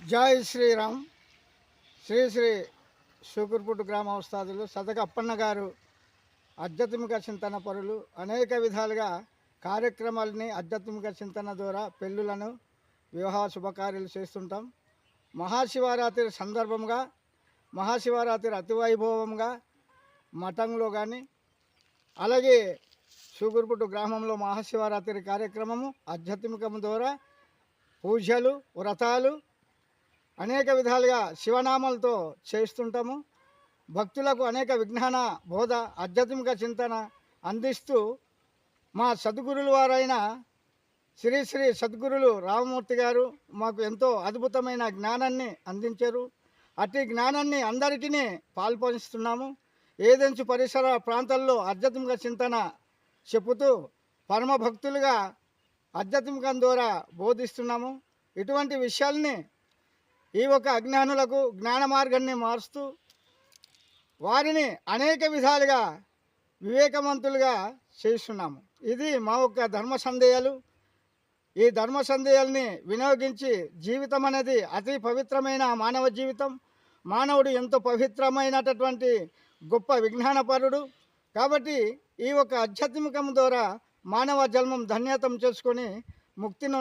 జై శ్రీరామ్. శ్రీ శ్రీ శూకర్పుట్టు గ్రామ ఉస్తాదులు సదక అప్పన్న గారు ఆధ్యాత్మిక చింతన పరులు అనేక విధాలుగా కార్యక్రమాలని ఆధ్యాత్మిక చింతన ద్వారా పెళ్ళులను వివాహ శుభకార్యాలు చేస్తుంటాం. మహాశివరాత్రి సందర్భంగా మహాశివరాత్రి అతి వైభవంగా మఠంలో కానీ అలాగే శూగురుపుట్టు గ్రామంలో మహాశివరాత్రి కార్యక్రమము ఆధ్యాత్మికం ద్వారా పూజలు వ్రతాలు అనేక విధాలుగా శివనామాలతో చేస్తుంటాము భక్తులకు అనేక విజ్ఞాన బోధ ఆధ్యాత్మిక చింతన అందిస్తూ మా సద్గురులు వారైన శ్రీ శ్రీ సద్గురులు రామమూర్తి గారు మాకు ఎంతో అద్భుతమైన జ్ఞానాన్ని అందించారు. అట్టి జ్ఞానాన్ని అందరికీ పాల్పొంచుతున్నాము. ఏదెంచు పరిసర ప్రాంతాల్లో ఆధ్యాత్మిక చింతన చెబుతూ పరమ భక్తులుగా ఆధ్యాత్మికం ద్వారా బోధిస్తున్నాము. ఇటువంటి విషయాల్ని ఈ ఒక అజ్ఞానులకు జ్ఞాన మార్గాన్ని మారుస్తూ వారిని అనేక విధాలుగా వివేకవంతులుగా చేస్తున్నాము. ఇది మా యొక్క ధర్మ సందేహాలు. ఈ ధర్మ సందేహాల్ని వినియోగించి జీవితం అనేది అతి పవిత్రమైన మానవ జీవితం. మానవుడు ఎంతో పవిత్రమైనటువంటి గొప్ప విజ్ఞానపరుడు. కాబట్టి ఈ ఒక ఆధ్యాత్మికం ద్వారా మానవ జన్మం ధన్యతం చేసుకొని ముక్తిని